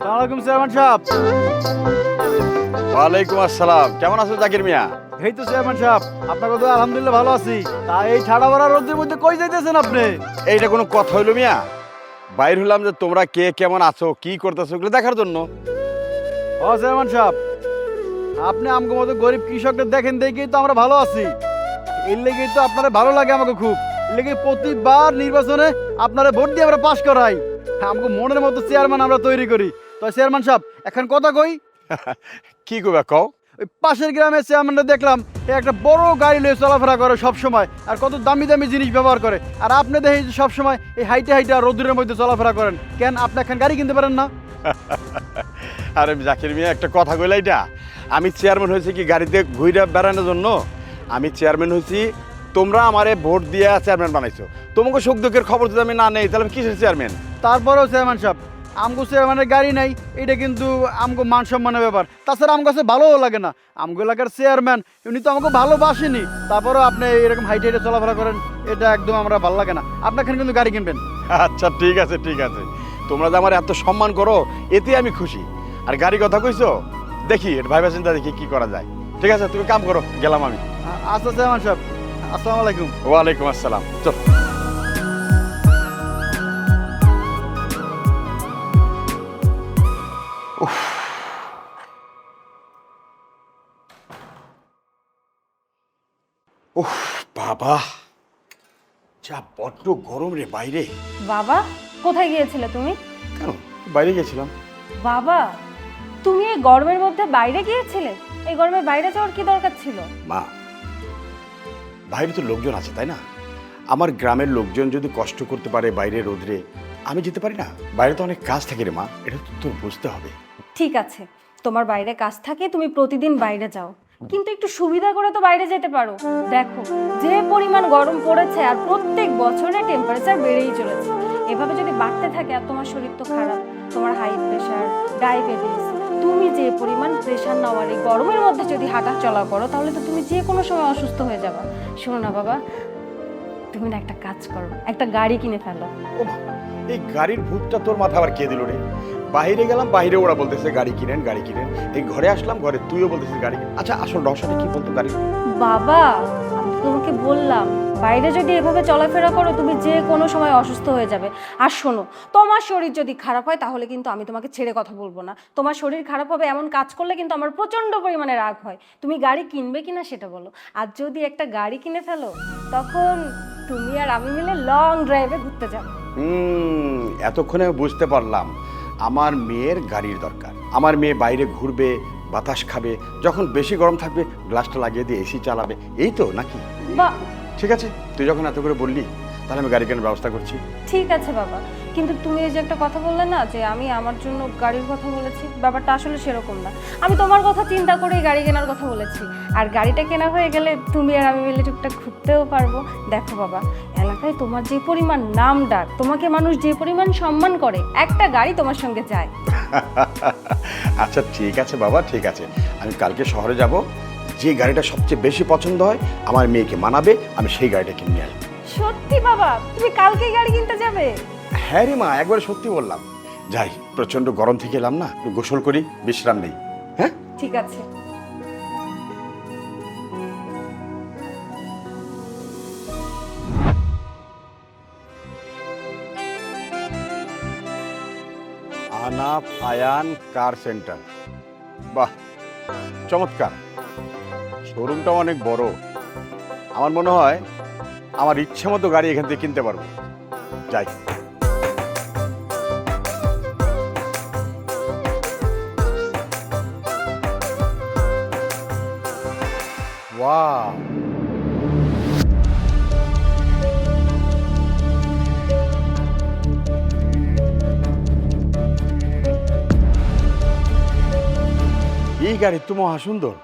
সালাম চেয়ারম্যান সাহেব। ওয়ালাইকুম আসসালাম। কেমন আছো জাকির মিয়া? এই তো চেয়ারম্যান সাহেব আপনার কথা আলহামদুলিল্লাহ ভালো আছি। তা এই ঠাড়া বাড়া রোদের মধ্যে কই যাইতেছেন আপনি? এইটা কোনো কথা হইল মিয়া? বাইর হলাম যে তোমরা কে কেমন আছো কি করতেছো দেখার জন্য। ও চেয়ারম্যান সাহেব আপনি আমগো মতো গরিব কৃষকদের দেখেন দেখেই তো আমরা ভালো আছি। এর লেগেই তো আপনারা ভালো লাগে আমাকে খুব। লেগে প্রতিবার নির্বাচনে আপনারা ভোট দিয়ে আমরা পাশ করাই। আমাকে মনের মতো চেয়ারম্যান আমরা তৈরি করি। তো চেয়ারম্যান সাহেব এখন কথা কই? কি করবে কও? ওই পাশের গ্রামে চেয়ারম্যানরা দেখলাম এ একটা বড় গাড়ি লয়ে চলাফেরা করে সব সময় আর কত দামি দামি জিনিস ব্যবহার করে। আর আপনি দেখি সব সময় এই হাইটে হাইটে আর রোদ্রের মধ্যে চলাফেরা করেন। কেন আপনি এখন গাড়ি কিনতে পারেন না? আরে জাকির মিয়া একটা কথা কইলা এটা আমি চেয়ারম্যান হয়েছি কি গাড়িতে ঘুরে বেড়ানোর জন্য? আমি চেয়ারম্যান হয়েছি। তোমরা আমারে ভোট দিয়ে চেয়ারম্যান বানাইছো। তোমাকে সুখ দুঃখের খবর যদি আমি না নেই তাহলে আমি কিসের চেয়ারম্যান তারপরেও চেয়ারম্যান সাহেব আমগো চেয়ারম্যানের গাড়ি নাই এটা কিন্তু আমগো মান সম্মানের ব্যাপার। তাছাড়া আমগো কাছে ভালোও লাগে না। আমগো এলাকার চেয়ারম্যান উনি তো আমাকে ভালোবাসেনি। তারপরেও আপনি এরকম হাইটে হাইটে চলাফেরা করেন এটা একদম আমরা ভালো লাগে না। আপনার এখানে কিন্তু গাড়ি কিনবেন। আচ্ছা ঠিক আছে ঠিক আছে। তোমরা যে আমার এত সম্মান করো এতে আমি খুশি। আর গাড়ি কথা কইছো? দেখি ভাইবা চিন্তা দেখি কি করা যায়। ঠিক আছে তুমি কাম করো গেলাম আমি। আচ্ছা চেয়ারম্যান সাহেব আসসালামু আলাইকুম। ওয়ালাইকুম আসসালাম। চল। উফ। বাবা। যা বড্ড গরম রে বাইরে। বাবা কোথায় গিয়েছিলে তুমি? কেন? বাইরে গেছিলাম। বাবা তুমি এই গরমের মধ্যে বাইরে গিয়েছিলে? এই গরমে বাইরে যাওয়ার কি দরকার ছিল? মা বাইরে তো লোকজন আছে, তাই না? আমার গ্রামের লোকজন যদি কষ্ট করতে পারে বাইরে রোদ্রে, আমি যেতে পারি না? বাইরে তো অনেক কাজ থাকে রে মা, এটা তো তোর বুঝতে হবে। ঠিক আছে, তোমার বাইরে কাজ থাকে, তুমি প্রতিদিন বাইরে যাও। কিন্তু একটু সুবিধা করে তো বাইরে যেতে পারো। দেখো, যে পরিমাণ গরম পড়েছে আর প্রত্যেক বছরে টেম্পারেচার বেড়েই চলেছে। এভাবে যদি বাড়তে থাকে আর তোমার শরীর তো খারাপ, তোমার হাই প্রেশার ডায়াবেটিস পরিমাণ প্রেশার নেওয়ার এই গরমের মধ্যে যদি হাঁটা চলা করো, তাহলে তো তুমি যে কোনো সময় অসুস্থ হয়ে যাবে। শোনো না বাবা, তুমি না একটা কাজ করো, একটা গাড়ি কিনে ফেলো। এই গাড়ির ভূতটা তোর মাথা আবার কে দিল রে? বাইরে গেলাম বাইরে ওরা বলতেছে গাড়ি কিনেন গাড়ি কিনেন। এই ঘরে আসলাম ঘরে তুইও বলতেছিস গাড়ি। আচ্ছা আসল রহস্যটা কি বলতো গাড়ি? বাবা আমি তোমাকে বললাম বাইরে যদি এভাবে চলাফেরা করো তুমি যে কোনো সময় অসুস্থ হয়ে যাবে। আর শোনো তোমার শরীর যদি খারাপ হয় তাহলে কিন্তু আমি তোমাকে ছেড়ে কথা বলব না। তোমার শরীর খারাপ হবে এমন কাজ করলে কিন্তু আমার প্রচণ্ড পরিমাণে রাগ হয়। তুমি গাড়ি কিনবে কিনা সেটা বলো। আর যদি একটা গাড়ি কিনে ফেলো তখন তুমি আর আমি মিলে লং ড্রাইভে ঘুরতে যাব। হুম এতক্ষণে বুঝতে পারলাম। আমার মেয়ের গাড়ির দরকার। আমার মেয়ে বাইরে ঘুরবে বাতাস খাবে যখন বেশি গরম থাকবে গ্লাসটা লাগিয়ে দিয়ে এসি চালাবে। এই তো নাকি? ঠিক আছে তুই যখন এত করে বললি তাহলে আমি গাড়ি কেনার ব্যবস্থা করছি। ঠিক আছে বাবা। কিন্তু তুমি এই যে একটা কথা বললে না যে আমি আমার জন্য গাড়ির কথা বলেছি ব্যাপারটা আসলে সেরকম না। আমি তোমার কথা চিন্তা করেই গাড়ি কেনার কথা বলেছি। আর গাড়িটা কেনা হয়ে গেলে তুমি আর আমি মিলে টুকটাক ঘুরতেও পারব। দেখো বাবা এলাকায় তোমার যে পরিমাণ নাম ডাক তোমাকে মানুষ যে পরিমাণ সম্মান করে একটা গাড়ি তোমার সঙ্গে যায়। আচ্ছা ঠিক আছে বাবা ঠিক আছে। আমি কালকে শহরে যাব। যে গাড়িটা সবচেয়ে বেশি পছন্দ হয় আমার মেয়েকে মানাবে আমি সেই গাড়িটা কিনে নিয়ে আসব। সত্যি বাবা তুমি কালকেই গাড়ি কিনতে যাবে? হ্যাঁ রে মা একবার সত্যি বললাম। যাই প্রচণ্ড গরম থেকে এলাম না একটু গোসল করি বিশ্রাম নেই। হ্যাঁ? ঠিক আছে। Anap Ayan car center. বাহ চমৎকার। শোরুমটা অনেক বড়। আমার মনে হয় আমার ইচ্ছে মতো গাড়ি এখান থেকে কিনতে পারব। যাই। এই গাড়ি তো মহা সুন্দর।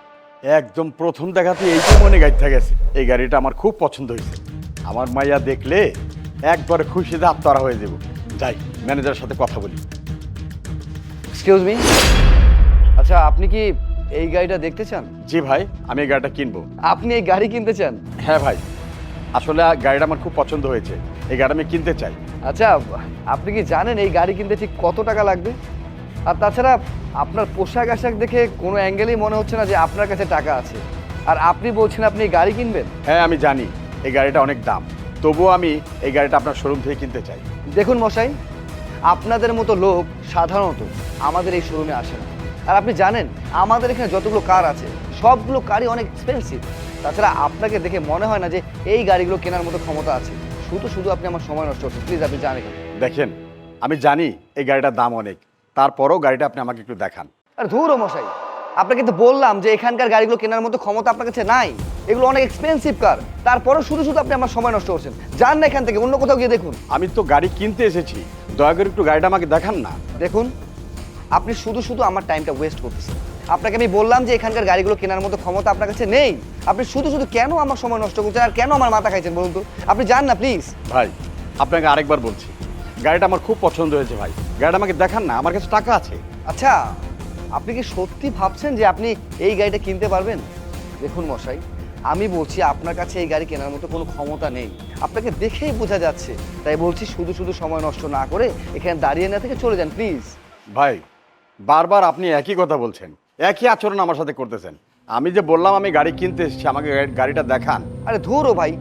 একদম প্রথম দেখাতে এইটা মনে গাড়ি গেছে। এই গাড়িটা আমার খুব পছন্দ হয়েছে। আমার মাইয়া দেখলে একবারে খুশিতে আত্মারা হয়ে যাব। যাই ম্যানেজারের সাথে কথা বলি। এক্সকিউজ মি আচ্ছা আপনি কি এই গাড়িটা দেখতে চান? জি ভাই আমি এই গাড়িটা কিনবো। আপনি এই গাড়ি কিনতে চান? হ্যাঁ ভাই আসলে গাড়িটা আমার খুব পছন্দ হয়েছে। এই গাড়ি আমি কিনতে চাই। আচ্ছা আপনি কি জানেন এই গাড়ি কিনতে ঠিক কত টাকা লাগবে? আর তাছাড়া আপনার পোশাক আশাক দেখে কোনো অ্যাঙ্গেলেই মনে হচ্ছে না যে আপনার কাছে টাকা আছে। আর আপনি বলছেন আপনি এই গাড়ি কিনবেন? হ্যাঁ আমি জানি। এই গাড়িটা অনেক দাম। তবুও আমি এই গাড়িটা আপনার শোরুম থেকে কিনতে চাই। দেখুন মশাই আপনাদের মতো লোক সাধারণত আমাদের এই শোরুমে আসে না। আর আপনি জানেন আমাদের এখানে যতগুলো কার আছে সবগুলো কারই অনেক এক্সপেন্সিভ তাছাড়া আপনাকে দেখে মনে হয় না যে এই গাড়িগুলো কেনার মতো ক্ষমতা আছে। শুধু শুধু আপনি আমার সময় নষ্ট করছেন। প্লিজ আপনি জানেন। দেখেন আমি জানি এই গাড়িটার দাম অনেক। তারপরেও গাড়িটা আপনি আমাকে একটু দেখান। আর ধুর মশাই আপনাকে তো বললাম যে এখানকার গাড়িগুলো কেনার মতো ক্ষমতা আপনার কাছে নাই। এগুলো অনেক এক্সপেন্সিভ কার তারপরেও শুধু শুধু আপনি আমার সময় নষ্ট করছেন। যান না এখান থেকে অন্য কোথাও গিয়ে দেখুন। আমি তো গাড়ি কিনতে এসেছি। দয়া করে একটু গাড়িটা আমাকে দেখান না। দেখুন আপনি শুধু শুধু আমার টাইমটা ওয়েস্ট করতেছেন। আপনাকে আমি বললাম যে এখানকার গাড়িগুলো কেনার মতো ক্ষমতা আপনার কাছে নেই। আপনি শুধু শুধু কেন আমার সময় নষ্ট করছেন আর কেন আমার মাথা খাইছেন বলুন তো? আপনি যান না প্লিজ ভাই আপনাকে আরেকবার বলছি। গাড়িটা আমার খুব পছন্দ হয়েছে ভাই। গাড়িটা আমাকে দেখান না আমার কাছে টাকা আছে। আচ্ছা আপনি কি সত্যি ভাবছেন যে আপনি এই গাড়িটা কিনতে পারবেন? দেখুন মশাই আমি বলছি আপনার কাছে এই গাড়ি কেনার মতো কোনো ক্ষমতা নেই। আপনাকে দেখেই বোঝা যাচ্ছে। তাই বলছি শুধু শুধু সময় নষ্ট না করে এখানে দাঁড়িয়ে না থেকে চলে যান প্লিজ। ভাই বারবার আপনি একই কথা বলছেন। একই আচরণ আমার সাথে করতেছেন। আমি যে বললাম আমি গাড়ি কিনতে এসেছি আমাকে গাড়িটা দেখান। আরে ধুরো ভাই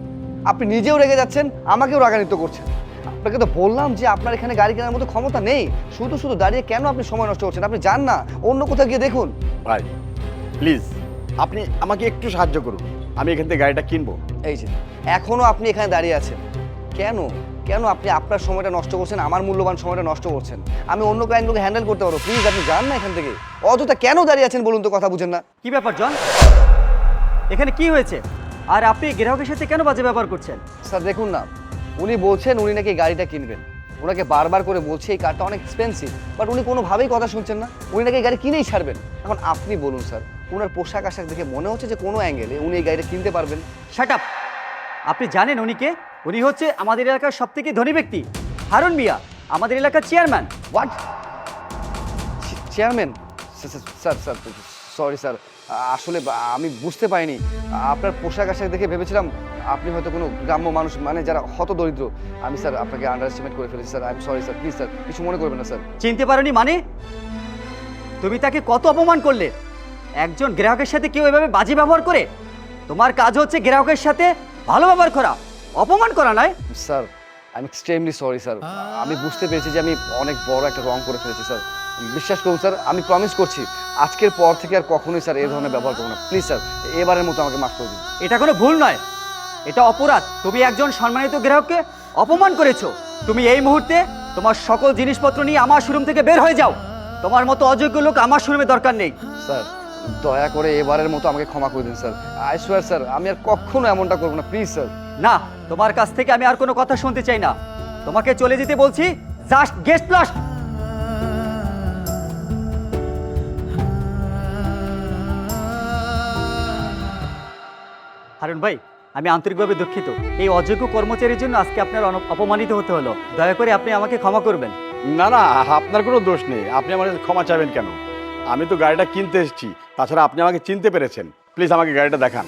আপনি নিজেও রেগে যাচ্ছেন আমাকেও রাগান্বিত করছেন। আপনাকে তো বললাম যে আপনার এখানে গাড়ি কেনার মতো ক্ষমতা নেই। শুধু শুধু দাঁড়িয়ে কেন আপনি সময় নষ্ট করছেন? আপনি যান না অন্য কোথাও গিয়ে দেখুন। ভাই প্লিজ আপনি আমাকে একটু সাহায্য করুন। আমি এখান থেকে গাড়িটা কিনবো। এই যে এখনও আপনি এখানে দাঁড়িয়ে আছেন। কেন? কেন আপনি আপনার সময়টা নষ্ট করছেন আমার মূল্যবান সময়টা নষ্ট করছেন? আমি অন্য ক্লায়েন্টগুলোকে হ্যান্ডেল করতে পারব। প্লিজ আপনি যান না এখান থেকে। অযথা কেন দাঁড়িয়ে আছেন বলুন তো কথা বুঝেন না। কি ব্যাপার জন? এখানে কি হয়েছে? আর আপনি গ্রাহকের সাথে কেন বাজে ব্যবহার করছেন? স্যার দেখুন না উনি বলছেন উনি নাকি এই গাড়িটা কিনবেন। ওনাকে বারবার করে বলছে এই কারটা অনেক এক্সপেন্সিভ বাট উনি কোনোভাবেই কথা শুনছেন না। উনি নাকি এই গাড়ি কিনেই ছাড়বেন। এখন আপনি বলুন স্যার ওনার পোশাক আশাক দেখে মনে হচ্ছে যে কোনো অ্যাঙ্গেলে উনি এই গাড়িটা কিনতে পারবেন। শাট আপ আপনি জানেন উনি কে? উনি হচ্ছে আমাদের এলাকার সব থেকে ধনী ব্যক্তি। হারুন মিয়া, আমাদের এলাকার chairman what chairman sir sir sorry sir আসলে আমি বুঝতে পারিনি। আপনার পোশাক আশাক দেখে ভেবেছিলাম আপনি হয়তো কোনো গ্রাম্য মানুষ মানে যারা হত দরিদ্র। আমি স্যার আপনাকে আন্ডার এস্টিমেট করে ফেলেছি sir I am sorry sir please sir কিছু মনে করবেন না স্যার চিনতে পারোনি মানে? তুমি তাকে কত অপমান করলে? একজন গ্রাহকের সাথে কেউ এভাবে বাজে ব্যবহার করে? তোমার কাজ হচ্ছে গ্রাহকের সাথে ভালো ব্যবহার করা। অপমান করা নয়? Sir I am extremely sorry sir. আমি বুঝতে পেরেছি যে আমি অনেক বড় একটা রং করে ফেলেছি স্যার। বিশ্বাস করুন স্যার আমি প্রমিস করছি আজকের পর থেকে আর কখনোই স্যার এই ধরনের ব্যবহার করব না। প্লিজ স্যার এবারের মতো আমাকে মাফ করে দিন। এটা কোনো ভুল নয়। এটা অপরাধ। তুমি একজন সম্মানিত গ্রাহককে অপমান করেছ। তুমি এই মুহূর্তে তোমার সকল জিনিসপত্র নিয়ে আমার শোরুম থেকে বের হয়ে যাও। তোমার মতো অযোগ্য লোক আমার শোরুমে দরকার নেই। স্যার দয়া করে এবারের মতো আমাকে ক্ষমা করে দিন স্যার। আই সোয়ার স্যার আমি আর কখনো এমনটা করব না। Please sir. না তোমার কাছ থেকে আমি আর কোনো কথা শুনতে চাই না। তোমাকে চলে যেতে বলছি জাস্ট গেস্ট লাস্ট হারুন ভাই আমি আন্তরিকভাবে দুঃখিত। এই অযোগ্য কর্মচারীর জন্য আজকে আপনার অপমানিত হতে হলো। দয়া করে আপনি আমাকে ক্ষমা করবেন। না না আপনার কোনো দোষ নেই। আপনি আমার ক্ষমা চাইবেন কেন? আমি তো গাড়িটা কিনতে এসেছি তাছাড়া আপনি আমাকে চিনতে পেরেছেন। প্লিজ আমাকে গাড়িটা দেখান।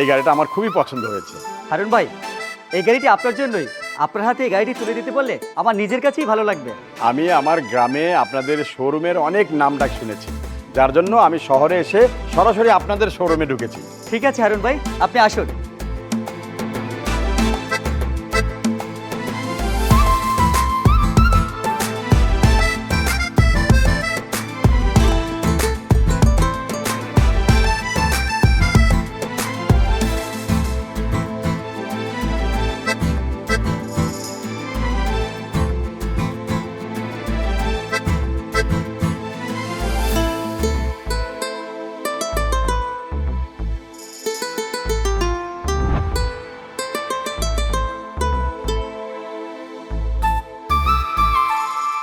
এই গাড়িটা আমার খুবই পছন্দ হয়েছে। হারুন ভাই এই গাড়িটি আপনার জন্যই। আপনার হাতে এই গাড়িটি তুলে দিতে বললে আমার নিজের কাছেই ভালো লাগবে। আমি আমার গ্রামে আপনাদের শোরুমের অনেক নাম ডাক শুনেছি। যার জন্য আমি শহরে এসে সরাসরি আপনাদের শোরুমে ঢুকেছি। ঠিক আছে হারুন ভাই আপনি আসুন।